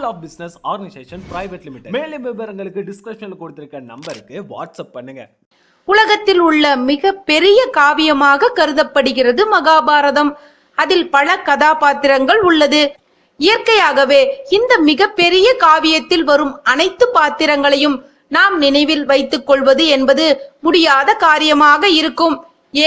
school of business organisation private limited மேலும் விவரங்களுக்கு டிஸ்கிரிப்ஷனில் கொடுத்திருக்க நம்பருக்கு வாட்ஸ்அப் பண்ணுங்க. உலகத்தில் உள்ள மிக பெரிய காவியமாக கருதப்படுகிறது மகாபாரதம். அதில் பல கதாபாத்திரங்கள் உள்ளது. இயற்கையாகவே இந்த மிகப்பெரிய காவியத்தில் வரும் அனைத்து பாத்திரங்களையும் நாம் நினைவில் வைத்துக் கொள்வது என்பது முடியாத காரியமாக இருக்கும்.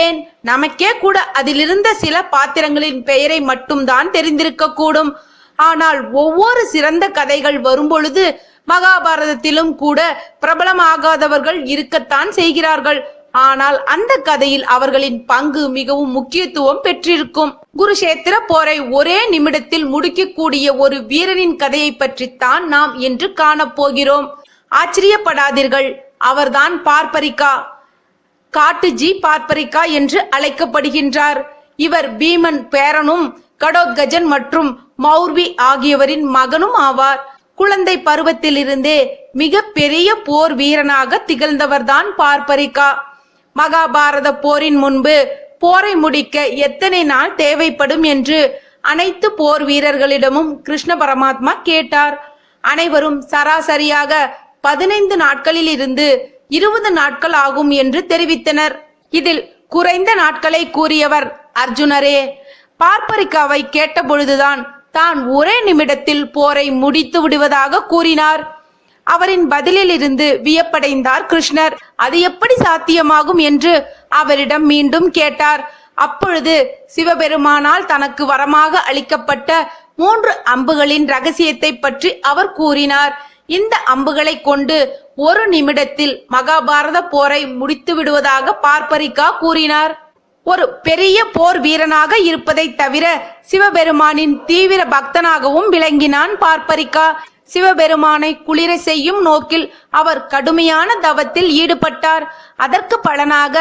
ஏன்? நமக்கே கூட அதிலிருந்த சில பாத்திரங்களின் பெயரை மட்டும்தான் தெரிந்திருக்க கூடும் ஆனால் ஒவ்வொரு சிறந்த கதைகள் வரும்பொழுது மகாபாரதத்திலும் கூட பிரபலமாகாதவர்கள் இருக்கத்தான் செய்கிறார்கள். ஆனால் அந்த கதையில் அவர்களின் பங்கு மிகவும் முக்கியத்துவம் பெற்றிருக்கும். குருஷேத்திர போரை ஒரே நிமிடத்தில் முடிக்கக்கூடிய ஒரு வீரனின் கதையை பற்றித்தான் நாம் இன்று காணப்போகிறோம். ஆச்சரியப்படாதீர்கள். அவர்தான் பார்ப்பரிக்கா காட்டுஜி பார்ப்பரிக்கா என்று அழைக்கப்படுகின்றார். இவர் பீமன் பேரனும் கடோத்கஜன் மற்றும் மௌர்வி ஆகியவரின் மகனும் ஆவார். குழந்தை பருவத்திலிருந்தே மிக பெரிய போர் வீரனாக திகழ்ந்தவர்தான் பார்ப்பரிக்கா மகாபாரத போரின் முன்பு போரை முடிக்க எத்தனை நாள் தேவைப்படும் என்று அனைத்து போர் வீரர்களிடமும் கிருஷ்ண பரமாத்மா கேட்டார். அனைவரும் சராசரியாக பதினைந்து நாட்களில் இருந்து இருபது நாட்கள் ஆகும் என்று தெரிவித்தனர். இதில் குறைந்த நாட்களை கூறியவர் அர்ஜுனரே. பார்ப்பரிக்காவை கேட்டபொழுதுதான் தான் ஒரே நிமிடத்தில் போரை முடித்து விடுவதாக கூறினார். அவரின் பதிலில் இருந்து வியப்படைந்தார் கிருஷ்ணர். அது எப்படி சாத்தியமாகும் என்று அவரிடம் மீண்டும் கேட்டார். அப்பொழுது சிவபெருமானால் தனக்கு வரமாக அளிக்கப்பட்ட மூன்று அம்புகளின் ரகசியத்தை பற்றி அவர் கூறினார். இந்த அம்புகளை கொண்டு ஒரு நிமிடத்தில் மகாபாரத போரை முடித்து விடுவதாக பார்ப்பரிக்கா கூறினார். ஒரு பெரிய போர் வீரனாக இருப்பதை தவிர சிவபெருமானின் தீவிர பக்தனாகவும் விளங்கினான் பார்ப்பரிக்கா. சிவபெருமானை குளிர செய்யும் நோக்கில் அவர் கடுமையான தவத்தில் ஈடுபட்டார். அதற்கு பலனாக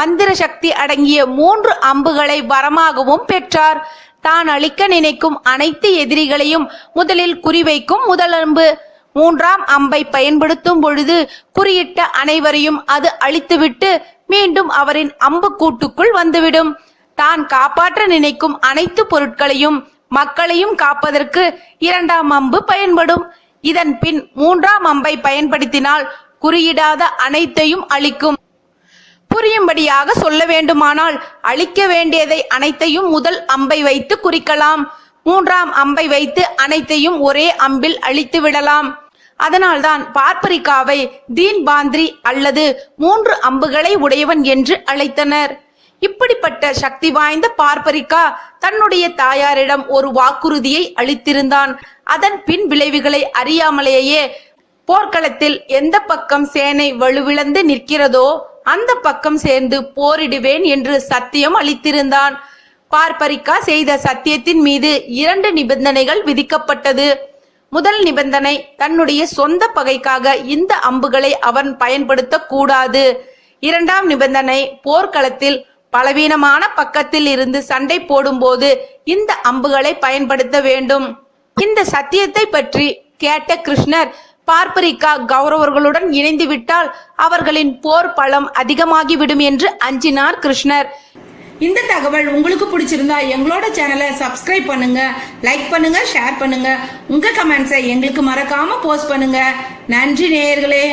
மந்திர சக்தி அடங்கிய மூன்று அம்புகளை வரமாகவும் பெற்றார். தான் அழிக்க நினைக்கும் அனைத்து எதிரிகளையும் முதலில் குறிவைக்கும் முதலம்பு. மூன்றாம் அம்பை பயன்படுத்தும் பொழுது குறியிட்ட அனைவரையும் அது அழித்துவிட்டு மீண்டும் அவரின் அம்பு கூட்டுக்குள் வந்துவிடும். தான் காப்பாற்ற நினைக்கும் அனைத்து பொருட்களையும் மக்களையும் காப்பதற்கு இரண்டாம் அம்பு பயன்படும். இதன் பின் மூன்றாம் அம்பை பயன்படுத்தினால் குறியிடாத அனைத்தையும் அழிக்கும். புரியும்படியாக சொல்ல வேண்டுமானால் அழிக்க வேண்டியதை அனைத்தையும் முதல் அம்பை வைத்து குறிக்கலாம். மூன்றாம் அம்பை வைத்து அனைத்தையும் ஒரே அம்பில் அழித்து விடலாம். அதனால்தான் பார்ப்பரிக்காவை தீன் பாந்திரி அல்லது மூன்று அம்புகளை உடையவன் என்று அழைத்தனர். இப்படிப்பட்ட சக்தி வாய்ந்த பார்ப்பரிக்கா தன்னுடைய தாயாரிடம் ஒரு வாக்குறுதியை அளித்திருந்தான். அதன் பின் விளைவுகளை அறியாமலேயே போர்க்களத்தில் எந்த பக்கம் சேனை வலுவிழந்து நிற்கிறதோ அந்த பக்கம் சேர்ந்து போரிடுவேன் என்று சத்தியம் அளித்திருந்தான். பார்ப்பரிக்கா செய்த சத்தியத்தின் மீது இரண்டு நிபந்தனைகள் விதிக்கப்பட்டது. முதல் நிபந்தனை தன்னுடைய சொந்த பகைக்காக இந்த அம்புகளை அவன் பயன்படுத்த கூடாது இரண்டாம் நிபந்தனை போர்க்களத்தில் பலவீனமான பக்கத்தில் இருந்து சண்டை போடும்போது இந்த அம்புகளை பயன்படுத்த வேண்டும். இந்த சத்தியத்தை பற்றி கேட்ட கிருஷ்ணர் பார்ப்பரிக்கா கௌரவர்களுடன் இணைந்து விட்டால் அவர்களின் போர் பலம் அதிகமாகிவிடும் என்று அஞ்சினார் கிருஷ்ணர். இந்த தகவல் உங்களுக்கு பிடிச்சிருந்தா எங்களோட சேனலை சப்ஸ்கிரைப் பண்ணுங்க லைக் பண்ணுங்க ஷேர் பண்ணுங்க. உங்க கமெண்ட்ஸை எங்களுக்கு மறக்காம போஸ்ட் பண்ணுங்க. நன்றி நேயர்களே.